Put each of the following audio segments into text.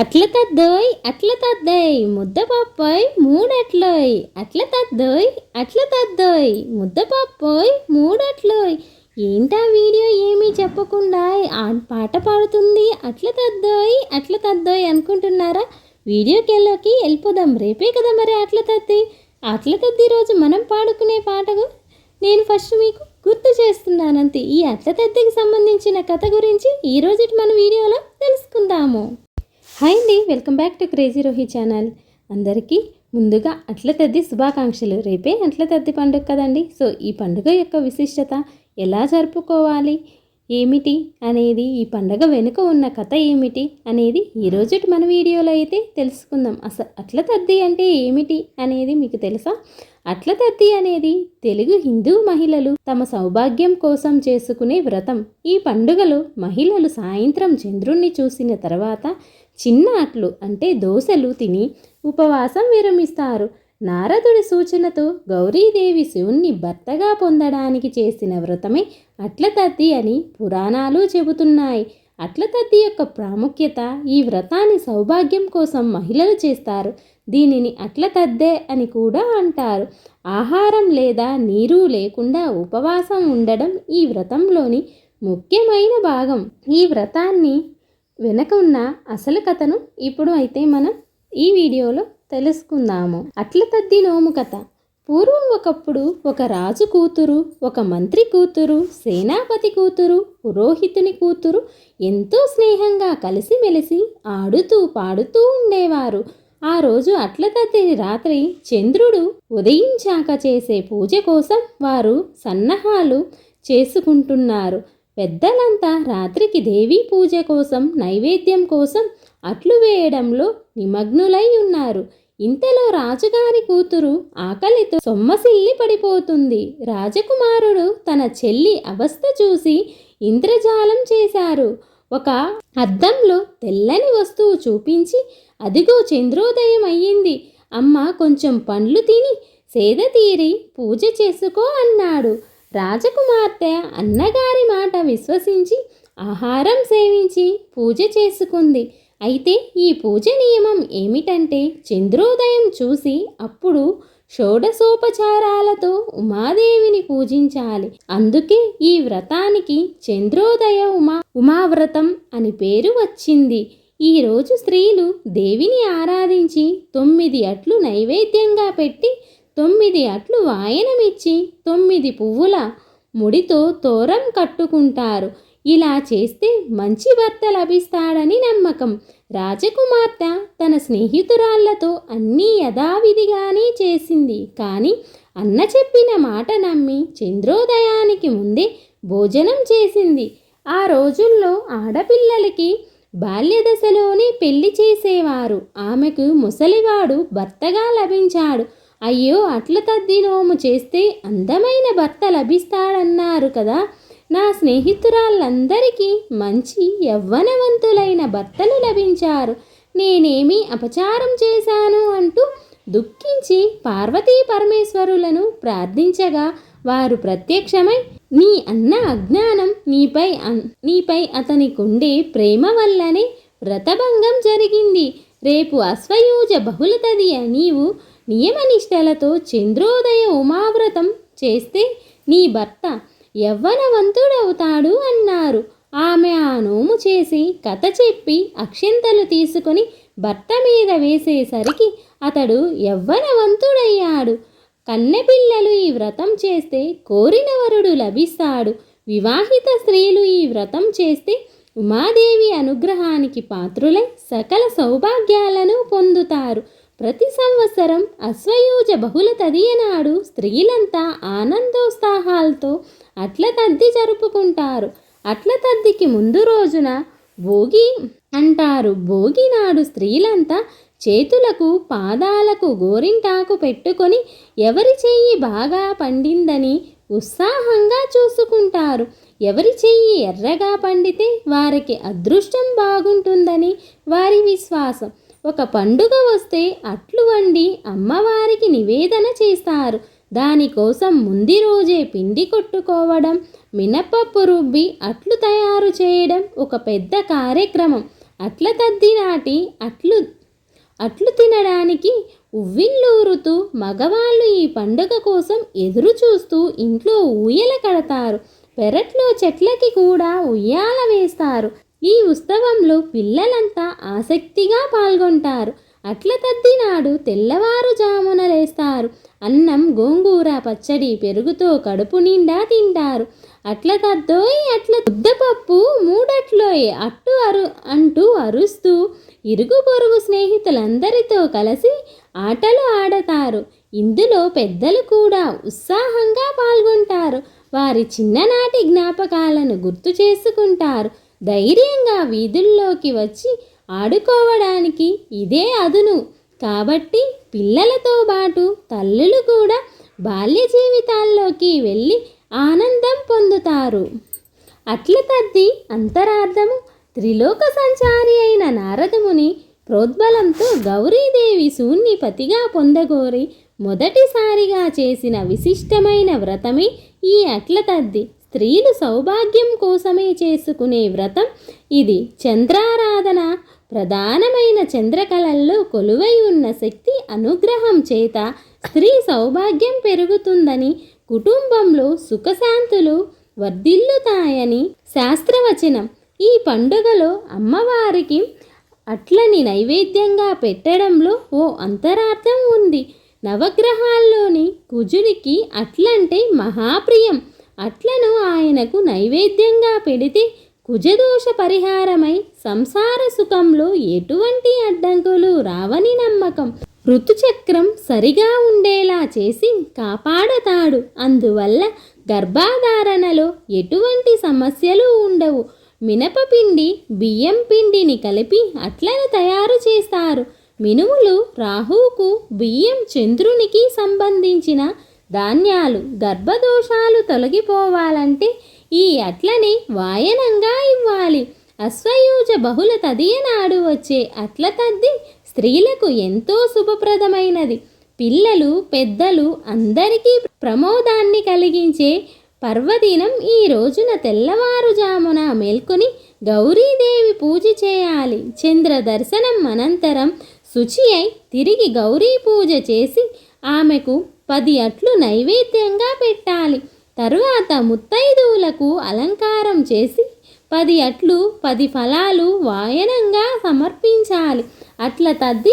అట్ల తద్దోయ్ అట్ల తద్దయ్ ముద్ద పప్పోయ్ మూడట్లోయ్. అట్ల తద్దోయ్ అట్ల తద్దోయ్ ముద్ద పప్పోయ్ మూడట్లోయ్. ఏంటా వీడియో ఏమీ చెప్పకుండా ఆ పాట పాడుతుంది అట్ల తద్దోయ్ అట్ల తద్దోయ్ అనుకుంటున్నారా? వీడియోకి వెళ్ళిపోదాం. రేపే కదా మరి అట్ల తద్ది. అట్ల తద్ది రోజు మనం పాడుకునే పాటకు నేను ఫస్ట్ మీకు గుర్తు చేస్తున్నానంతే. ఈ అట్ల తద్దికి సంబంధించిన కథ గురించి ఈ రోజు మన వీడియోలో తెలుసుకుందాము. హాయ్ అండి welcome back to crazy Rohi channel. అందరికీ ముందుగా అట్ల తద్ది శుభాకాంక్షలు. రేపే అట్ల తద్ది పండుగ కదండి. సో ఈ పండుగ యొక్క విశిష్టత ఎలా జరుపుకోవాలి? ఏమిటి అనేది ఈ పండగ వెనుక ఉన్న కథ ఏమిటి అనేది ఈరోజు మన వీడియోలో అయితే తెలుసుకుందాం. అసలు అట్ల తద్ది అంటే ఏమిటి అనేది మీకు తెలుసా? అట్ల తద్ది అనేది తెలుగు హిందూ మహిళలు తమ సౌభాగ్యం కోసం చేసుకునే వ్రతం. ఈ పండుగలో మహిళలు సాయంత్రం చంద్రుణ్ణి చూసిన తర్వాత చిన్న అట్లు అంటే దోశలు తిని ఉపవాసం విరమిస్తారు. నారదుడి సూచనతో గౌరీదేవి శివుణ్ణి భర్తగా పొందడానికి చేసిన వ్రతమే అట్ల తద్ది అని పురాణాలు చెబుతున్నాయి. అట్లతద్ది యొక్క ప్రాముఖ్యత ఈ వ్రతాన్ని సౌభాగ్యం కోసం మహిళలు చేస్తారు. దీనిని అట్లతద్దే అని కూడా అంటారు. ఆహారం లేదా నీరు లేకుండా ఉపవాసం ఉండడం ఈ వ్రతంలోని ముఖ్యమైన భాగం. ఈ వ్రతాన్ని వెనక ఉన్న అసలు కథను ఇప్పుడు అయితే మనం ఈ వీడియోలో తెలుసుకుందాము. అట్లతద్ది నోము కథ పూర్వం ఒకప్పుడు ఒక రాజు కూతురు ఒక మంత్రి కూతురు సేనాపతి కూతురు పురోహితుని కూతురు ఎంతో స్నేహంగా కలిసిమెలిసి ఆడుతూ పాడుతూ ఉండేవారు. ఆ రోజు అట్ల రాత్రి చంద్రుడు ఉదయించాక చేసే పూజ కోసం వారు సన్నాహాలు చేసుకుంటున్నారు. పెద్దలంతా రాత్రికి దేవీ పూజ కోసం నైవేద్యం కోసం అట్లు వేయడంలో నిమగ్నులై ఉన్నారు. ఇంతలో రాజుగారి కూతురు ఆకలితో సొమ్మసిల్లి పడిపోతుంది. రాజకుమారుడు తన చెల్లి అవస్థ చూసి ఇంద్రజాలం చేశారు. ఒక అద్దంలో తెల్లని వస్తువు చూపించి అదిగో చంద్రోదయం అయ్యింది. అమ్మ కొంచెం పండ్లు తిని సేద తీరి పూజ చేసుకో అన్నాడు. రాజకుమార్తె అన్నగారి మాట విశ్వసించి ఆహారం సేవించి పూజ చేసుకుంది. అయితే ఈ పూజ నియమం ఏమిటంటే చంద్రోదయం చూసి అప్పుడు షోడసోపచారాలతో ఉమాదేవిని పూజించాలి. అందుకే ఈ వ్రతానికి చంద్రోదయ ఉమా ఉమావ్రతం అని పేరు వచ్చింది. ఈరోజు స్త్రీలు దేవిని ఆరాధించి తొమ్మిది అట్లు నైవేద్యంగా పెట్టి తొమ్మిది అట్లు వాయనమిచ్చి తొమ్మిది పువ్వుల ముడితో తోరం కట్టుకుంటారు. ఇలా చేస్తే మంచి భర్త లభిస్తాడని నమ్మకం. రాజకుమార్తె తన స్నేహితురాళ్ళతో అన్నీ యథావిధిగానే చేసింది. కానీ అన్న చెప్పిన మాట నమ్మి చంద్రోదయానికి ముందే భోజనం చేసింది. ఆ రోజుల్లో ఆడపిల్లలకి బాల్యదశలోనే పెళ్ళి చేసేవారు. ఆమెకు ముసలివాడు భర్తగా లభించాడు. అయ్యో అట్ల తద్దినోము చేస్తే అందమైన భర్త లభిస్తాడన్నారు కదా. నా స్నేహితురాళ్ళందరికీ మంచి యవ్వనవంతులైన భర్తలు లభించారు. నేనేమి అపచారం చేశాను అంటూ దుఃఖించి పార్వతీ పరమేశ్వరులను ప్రార్థించగా వారు ప్రత్యక్షమై నీ అన్న అజ్ఞానం నీపై నీపై అతనికుండే ప్రేమ వల్లనే వ్రతభంగం జరిగింది. రేపు అశ్వయూజ బహుళతది నీవు నియమనిష్టలతో చంద్రోదయ ఉమావ్రతం చేస్తే నీ భర్త యవ్వనవంతుడవుతాడు అన్నారు. ఆమె ఆ నోము చేసి కథ చెప్పి అక్షింతలు తీసుకొని భర్త మీద వేసేసరికి అతడు యవ్వనవంతుడయ్యాడు. కన్నెపిల్లలు ఈ వ్రతం చేస్తే కోరిన వరుడు లభిస్తాడు. వివాహిత స్త్రీలు ఈ వ్రతం చేస్తే ఉమాదేవి అనుగ్రహానికి పాత్రులై సకల సౌభాగ్యాలను పొందుతారు. ప్రతి సంవత్సరం అశ్వయూజ బహుళ తదియనాడు స్త్రీలంతా ఆనందోత్సాహాలతో అట్ల తద్ది జరుపుకుంటారు. అట్ల తద్దికి ముందు రోజున భోగి అంటారు. భోగి నాడు స్త్రీలంతా చేతులకు పాదాలకు గోరింటాకు పెట్టుకొని ఎవరి చెయ్యి బాగా పండిందని ఉత్సాహంగా చూసుకుంటారు. ఎవరి చెయ్యి ఎర్రగా పండితే వారికి అదృష్టం బాగుంటుందని వారి విశ్వాసం. ఒక పండుగ వస్తే అట్లు వండి అమ్మవారికి నివేదన చేస్తారు. దానికోసం ముందు రోజే పిండి కొట్టుకోవడం మినపప్పు రుబ్బి అట్లు తయారు చేయడం ఒక పెద్ద కార్యక్రమం. అట్ల తద్ది నాటి అట్లు అట్లు తినడానికి ఉవ్విళ్ళూరుతూ మగవాళ్ళు ఈ పండుగ కోసం ఎదురు చూస్తూ ఇంట్లో ఊయల కడతారు. పెరట్లో చెట్లకి కూడా ఉయ్యాల వేస్తారు. ఈ ఉత్సవంలో పిల్లలంతా ఆసక్తిగా పాల్గొంటారు. అట్ల తద్ది నాడు తెల్లవారుజామున లేస్తారు. అన్నం గోంగూర పచ్చడి పెరుగుతో కడుపు నిండా తింటారు. అట్ల తద్దోయ్ అట్ల ముద్దపప్పు మూడట్లోయ్ అట్టు అరు అంటూ అరుస్తూ ఇరుగు పొరుగు స్నేహితులందరితో కలిసి ఆటలు ఆడతారు. ఇందులో పెద్దలు కూడా ఉత్సాహంగా పాల్గొంటారు. వారి చిన్ననాటి జ్ఞాపకాలను గుర్తు చేసుకుంటారు. ధైర్యంగా వీధుల్లోకి వచ్చి ఆడుకోవడానికి ఇదే అదును. కాబట్టి పిల్లలతో పాటు తల్లులు కూడా బాల్య జీవితాల్లోకి వెళ్ళి ఆనందం పొందుతారు. అట్ల తద్ది అంతరార్థము త్రిలోక సంచారి అయిన నారదముని ప్రోద్బలంతో గౌరీదేవి శూన్యపతిగా పొందగోరి మొదటిసారిగా చేసిన విశిష్టమైన వ్రతమే ఈ అట్ల తద్ది. స్త్రీలు సౌభాగ్యం కోసమే చేసుకునే వ్రతం ఇది చంద్రారాధన. ప్రధానమైన చంద్రకళల్లో కొలువై ఉన్న శక్తి అనుగ్రహం చేత స్త్రీ సౌభాగ్యం పెరుగుతుందని కుటుంబంలో సుఖశాంతులు వర్ధిల్లుతాయని శాస్త్రవచనం. ఈ పండుగలో అమ్మవారికి అట్లని నైవేద్యంగా పెట్టడంలో ఓ అంతరార్థం ఉంది. నవగ్రహాల్లోని కుజుడికి అట్లంటే మహాప్రియం. అట్లను ఆయనకు నైవేద్యంగా పెడితే కుజదోష పరిహారమై సంసార సుఖంలో ఎటువంటి అడ్డంకులు రావని నమ్మకం. ఋతుచక్రం సరిగా ఉండేలా చేసి కాపాడతాడు. అందువల్ల గర్భాధారణలో ఎటువంటి సమస్యలు ఉండవు. మినపపిండి బియ్యం పిండిని కలిపి అట్లను తయారు చేస్తారు. మినుములు రాహువుకు బియ్యం చంద్రునికి సంబంధించిన ధాన్యాలు గర్భదోషాలు తొలగిపోవాలంటే ఈ అట్లని వాయనంగా ఇవ్వాలి. అశ్వయూజ బహుళ తదియ నాడు వచ్చే అట్ల తద్ది స్త్రీలకు ఎంతో శుభప్రదమైనది. పిల్లలు పెద్దలు అందరికీ ప్రమోదాన్ని కలిగించే పర్వదినం ఈ రోజున తెల్లవారుజామున మేల్కొని గౌరీదేవి పూజ చేయాలి. చంద్ర దర్శనం అనంతరం శుచి అయి తిరిగి గౌరీ పూజ చేసి ఆమెకు పది అట్లు నైవేద్యంగా పెట్టాలి. తరువాత ముత్తైదువులకు అలంకారం చేసి పది అట్లు పది ఫలాలు వాయనంగా సమర్పించాలి. అట్ల తద్ది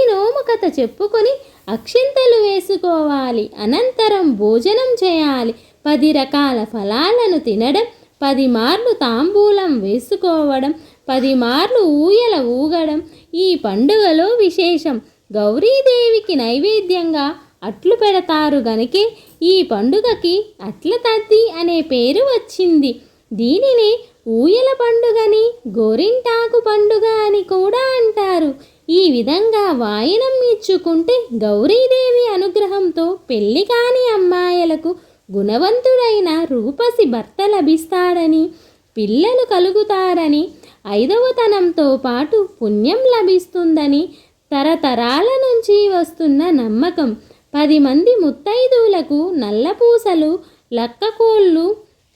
కథ చెప్పుకొని అక్షింతలు వేసుకోవాలి. అనంతరం భోజనం చేయాలి. పది రకాల ఫలాలను తినడం పది మార్లు తాంబూలం వేసుకోవడం పది మార్లు ఊయల ఊగడం ఈ పండుగలో విశేషం. గౌరీదేవికి నైవేద్యంగా అట్లు పెడతారు గనుకే ఈ పండుగకి అట్ల తద్ది అనే పేరు వచ్చింది. దీనిని ఊయల పండుగని గోరింటాకు పండుగ అని కూడా అంటారు. ఈ విధంగా వాయనం ఇచ్చుకుంటే గౌరీదేవి అనుగ్రహంతో పెళ్ళి కాని అమ్మాయిలకు గుణవంతుడైన రూపసి భర్త లభిస్తాడని పిల్లలు కలుగుతారని ఐదవతనంతో పాటు పుణ్యం లభిస్తుందని తరతరాల నుంచి వస్తున్న నమ్మకం. పది మంది ముత్తైదువులకు నల్లపూసలు లక్కకోళ్ళు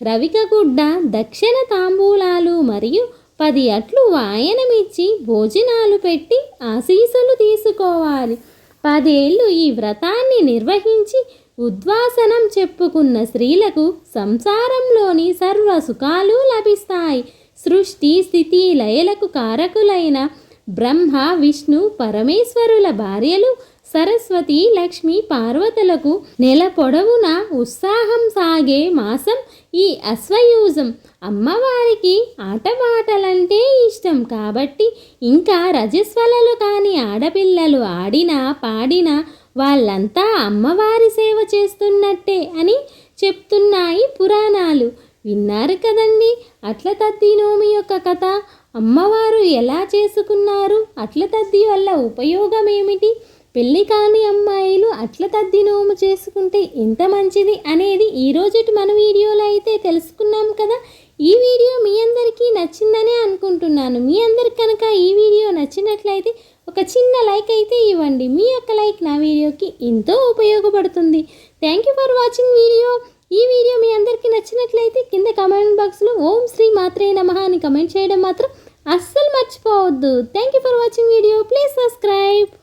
రవికగుడ్డ దక్షిణ తాంబూలాలు మరియు పది అట్లు వాయనమిచ్చి భోజనాలు పెట్టి ఆశీసులు తీసుకోవాలి. పదేళ్ళు ఈ వ్రతాన్ని నిర్వహించి ఉద్వాసనం చెప్పుకున్న స్త్రీలకు సంసారంలోని సర్వ సుఖాలు లభిస్తాయి. సృష్టి స్థితి లయలకు కారకులైన బ్రహ్మ విష్ణు పరమేశ్వరుల భార్యలు సరస్వతి లక్ష్మి పార్వతులకు నెల పొడవునా ఉత్సాహం సాగే మాసం ఈ అశ్వయూజం. అమ్మవారికి ఆటపాటలంటే ఇష్టం. కాబట్టి ఇంకా రజస్వలలు కాని ఆడపిల్లలు ఆడినా పాడినా వాళ్ళంతా అమ్మవారి సేవ చేస్తున్నట్టే అని చెప్తున్నాయి పురాణాలు. విన్నారు కదండి? అట్ల తద్ది నోమి యొక్క కథ. అమ్మవారు ఎలా చేసుకున్నారు? అట్ల తద్ది వల్ల ఉపయోగం ఏమిటి పెళ్ళి కాని అమ్మాయిలు అట్ల తద్ది నోము చేసుకుంటే ఎంత మంచిది అనేది ఈ రోజుటి మన వీడియోలో అయితే తెలుసుకున్నాం కదా. ఈ వీడియో మీ అందరికీ నచ్చిందనే అనుకుంటున్నాను. మీ అందరికి కనుక ఈ వీడియో నచ్చినట్లయితే ఒక చిన్న లైక్ అయితే ఇవ్వండి. మీ యొక్క లైక్ నా వీడియోకి ఎంతో ఉపయోగపడుతుంది. Thank you for watching video ఈ వీడియో మీ అందరికీ నచ్చినట్లయితే కింద కమెంట్ బాక్స్లో ఓం శ్రీ మాత్రే నమః అని కమెంట్ చేయడం మాత్రం అస్సలు మర్చిపోవద్దు. Thank you for watching video please subscribe